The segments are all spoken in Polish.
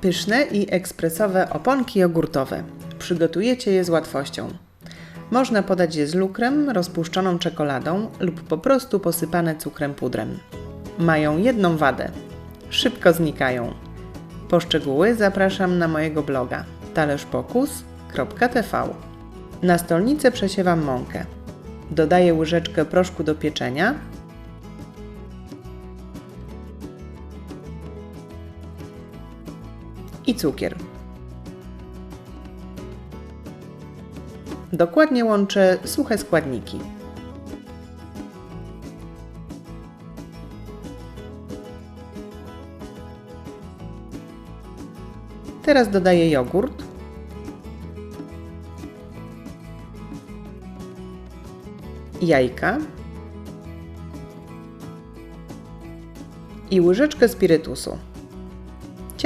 Pyszne i ekspresowe oponki jogurtowe. Przygotujecie je z łatwością. Można podać je z lukrem, rozpuszczoną czekoladą lub po prostu posypane cukrem pudrem. Mają jedną wadę. Szybko znikają. Po szczegóły zapraszam na mojego bloga talerzopokus.tv. Na stolnicę przesiewam mąkę. Dodaję łyżeczkę proszku do pieczenia i cukier. Dokładnie łączę suche składniki. Teraz dodaję jogurt. Jajka. I łyżeczkę spirytusu.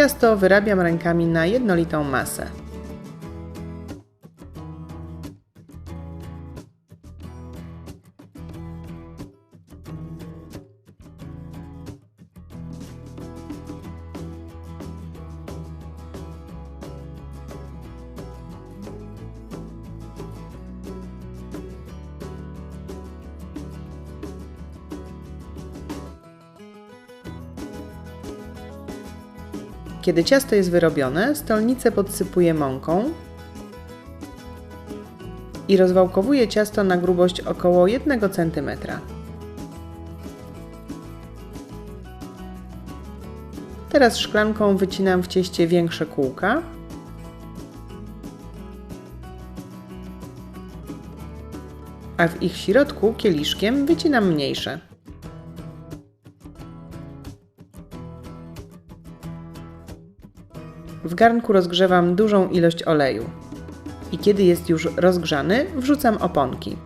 Ciasto wyrabiam rękami na jednolitą masę. Kiedy ciasto jest wyrobione, stolnicę podsypuję mąką i rozwałkowuję ciasto na grubość około 1 cm. Teraz szklanką wycinam w cieście większe kółka. A w ich środku kieliszkiem wycinam mniejsze. W garnku rozgrzewam dużą ilość oleju. I kiedy jest już rozgrzany, wrzucam oponki.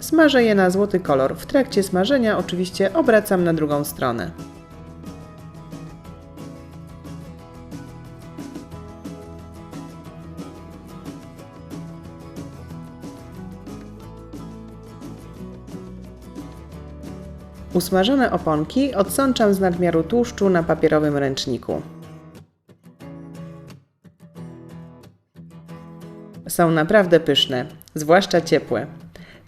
Smażę je na złoty kolor. W trakcie smażenia oczywiście obracam na drugą stronę. Usmażone oponki odsączam z nadmiaru tłuszczu na papierowym ręczniku. Są naprawdę pyszne, zwłaszcza ciepłe.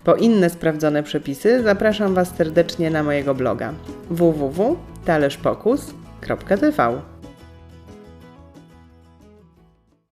Po inne sprawdzone przepisy zapraszam Was serdecznie na mojego bloga www.talerzpokus.tv